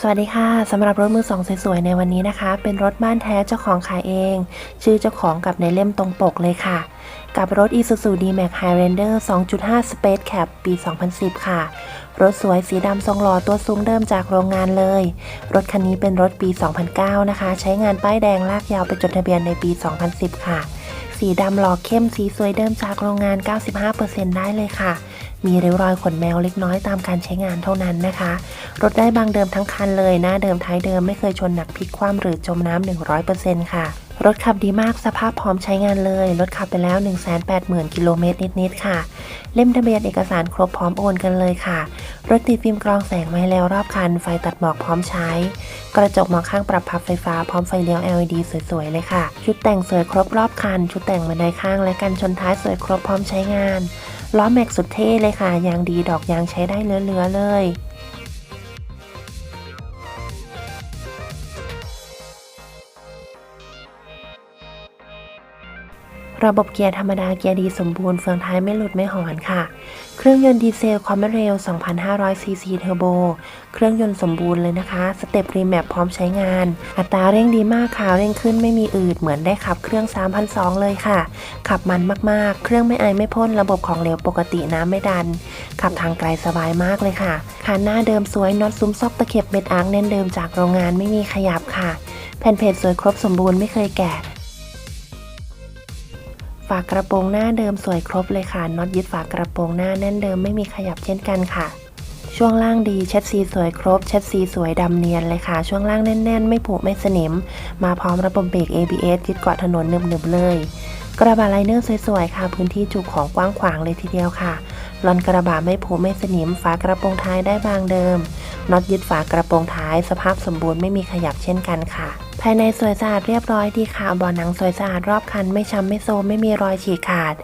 สวัสดีค่ะสำหรับรถมือสองสวยๆในวันนี้นะคะ เป็นรถบ้านแท้เจ้าของขายเอง ชื่อเจ้าของกับในเล่มตรงปกเลยค่ะ กับรถ Isuzu D-Max Highlander 2.5 Space Cab ปี 2010 ค่ะ รถสวยสีดำทรงหล่อตัวสูงเดิมจากโรงงานเลย รถคันนี้เป็นรถปี 2009 นะคะ ใช้งานป้ายแดงลากยาวไปจดทะเบียนในปี 2010 ค่ะ สีดำหล่อเข้มสีสวยเดิมจากโรงงาน 95%ได้เลยค่ะ มีริ้วรอยขนแมวเล็กน้อยตามการใช้งานเท่านั้นนะคะ รถได้บางเดิมทั้งคันเลยหน้าเดิมท้ายเดิมไม่เคยชนหนักพลิกคว่ำหรือจมน้ำ100%ค่ะรถขับดีมากสภาพพร้อมใช้งานเลย รถขับไปแล้ว 180,000 กิโลเมตรนิด ๆ ค่ะ เล่มทะเบียนเอกสารครบพร้อมโอนกันเลยค่ะ รถติดฟิล์มกรองแสงมาให้แล้วรอบคัน ไฟตัดหมอกพร้อมใช้ กระจกมองข้างปรับพับไฟฟ้าพร้อมไฟเลี้ยว LED สวย ๆ เลยค่ะ ชุดแต่งสวยครบรอบคัน ชุดแต่งบันไดข้างและกันชนท้ายสวยครบพร้อมใช้งาน ล้อแม็กสุดเท่เลยค่ะ ยางดีดอกยางใช้ได้เลือๆเลย ระบบเกียร์ธรรมดาเกียร์ดีสมบูรณ์เฟืองท้ายไม่หลุดไม่หอนค่ะ เครื่องยนต์ดีเซลความเร็ว 2,500 ซีซีเทอร์โบ เครื่องยนต์สมบูรณ์เลยนะคะ สเต็ปรีแมปพร้อมใช้งาน อัตราเร่งดีมากค่ะ เร่งขึ้นไม่มีอืด เหมือนได้ขับเครื่อง 3,200 เลยค่ะ ขับมันมากๆ เครื่องไม่ไอไม่พ่น ระบบของเหลวปกติน้ำไม่ดัน ขับทางไกลสบายมากเลยค่ะคันหน้าเดิมสวยน็อตซุ้มซอกตะเข็บเม็ดอาร์คแน่นเดิมจากโรงงานไม่มีขยับค่ะ แผ่นเพจสวยครบสมบูรณ์ไม่เคยแกะ ฝากระโปรงหน้าเดิมสวยครบเลยค่ะน็อตยึดฝากระโปรงหน้าแน่นเดิมไม่มีขยับเช่นกันค่ะ ช่วงล่างดีเช็ดสีสวยครบ เช็ดสีสวยดำเนียนเลยค่ะ ช่วงล่างแน่น ๆ ไม่ผุไม่สนิม มาพร้อมระบบเบรก ABS ยึดเกาะถนนหนึบๆเลย กระบะไลเนอร์สวยๆค่ะ พื้นที่จุของกว้างขวางเลยทีเดียวค่ะลอนกระบะไม่ผุไม่สนิม ฝากระโปรงท้ายได้บางเดิมน็อตยึดฝากระโปรงท้าย สภาพสมบูรณ์ไม่มีขยับเช่นกันค่ะ ภายในสวยสะอาดเรียบร้อยดีค่ะบ่อหนังสวยสะอาดรอบคันไม่ช้ำไม่โซมไม่มีรอยฉีกขาด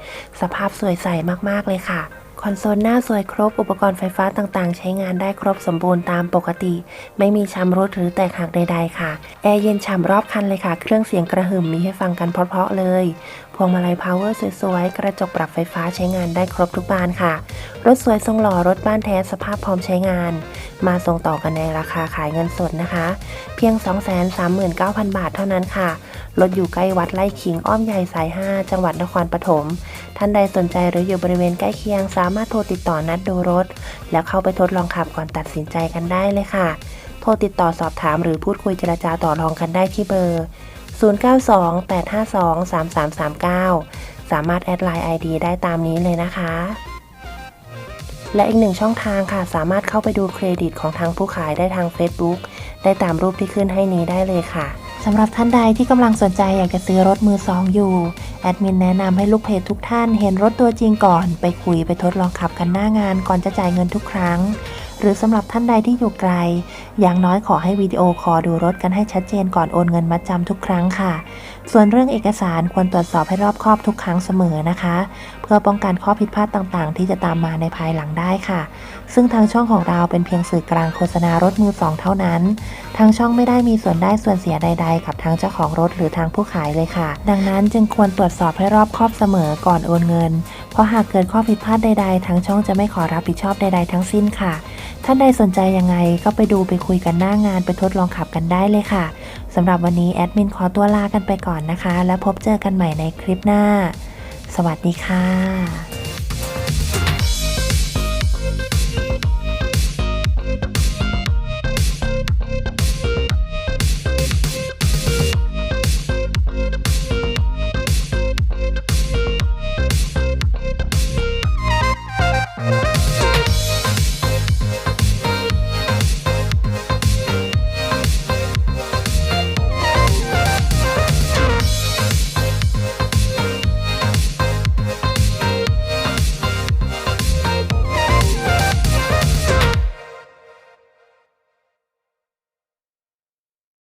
สภาพสวยใสมากๆเลยค่ะ คอนโซลหน้าสวยครบอุปกรณ์ไฟฟ้าต่างๆ ใช้งานได้ครบสมบูรณ์ตามปกติ ไม่มีชำรุดหรือแตกหักใดๆค่ะ แอร์เย็นฉ่ำรอบคันเลยค่ะ เครื่องเสียงกระหึ่มมีให้ฟังกันเพราะๆเลย พวงมาลัยพาวเวอร์สวยๆ กระจกปรับไฟฟ้าใช้งานได้ครบทุกบานค่ะ รถสวยทรงหล่อรถบ้านแท้สภาพพร้อมใช้งาน มาส่งต่อกันในราคาขายเงินสดนะคะ เพียง 239,000 บาทเท่านั้นค่ะ รถอยู่ใกล้วัดไร่ขิงอ้อมใหญ่สาย 5 จังหวัดนครปฐม ท่านใดสนใจหรืออยู่บริเวณใกล้เคียง สามารถโทรติดต่อนัดดูรถ แล้วเข้าไปทดลองขับก่อนตัดสินใจกันได้เลยค่ะ โทรติดต่อสอบถามหรือพูดคุยเจรจาต่อรองกันได้ที่เบอร์ 0928523339 สามารถแอดไลน์ ID ได้ตามนี้เลยนะคะและอีกหนึ่งช่องทางค่ะ สามารถเข้าไปดูเครดิตของทางผู้ขายได้ทาง Facebook ได้ตามรูปที่ขึ้นให้นี้ได้เลยค่ะ สำหรับท่านใดที่กำลังสนใจอยากจะซื้อรถมือสองอยู่ แอดมินแนะนำให้ลูกเพจทุกท่านเห็นรถตัวจริงก่อน ไปคุยไปทดลองขับกันหน้างานก่อนจะจ่ายเงินทุกครั้ง หรือสำหรับท่านใดที่อยู่ไกล อย่างน้อยขอให้วิดีโอคอลดูรถกันให้ชัดเจนก่อนโอนเงินมัดจำทุกครั้งค่ะ ส่วนเรื่องเอกสารควรตรวจสอบให้รอบคอบทุกครั้งเสมอนะคะ เพื่อป้องกันข้อผิดพลาดต่างๆ ที่จะตามมาในภายหลังได้ค่ะ ซึ่งทางช่องของเราเป็นเพียงสื่อกลางโฆษณารถมือสองเท่านั้น ทางช่องไม่ได้มีส่วนได้ส่วนเสียใด ๆ กับทางเจ้าของรถหรือทางผู้ขายเลยค่ะ ดังนั้นจึงควรตรวจสอบให้รอบคอบเสมอก่อนโอนเงิน ราะหากเกิดข้อผิดพลาดใดๆทางช่องจะไม่ขอรับผิดชอบใดๆทั้งสิ้นค่ะ ท่านใดสนใจยังไงก็ไปดูไปคุยกันหน้างานไปทดลองขับกันได้เลยค่ะสำหรับวันนี้แอดมินขอตัวลากันไปก่อนนะคะ แล้วพบเจอกันใหม่ในคลิปหน้า สวัสดีค่ะ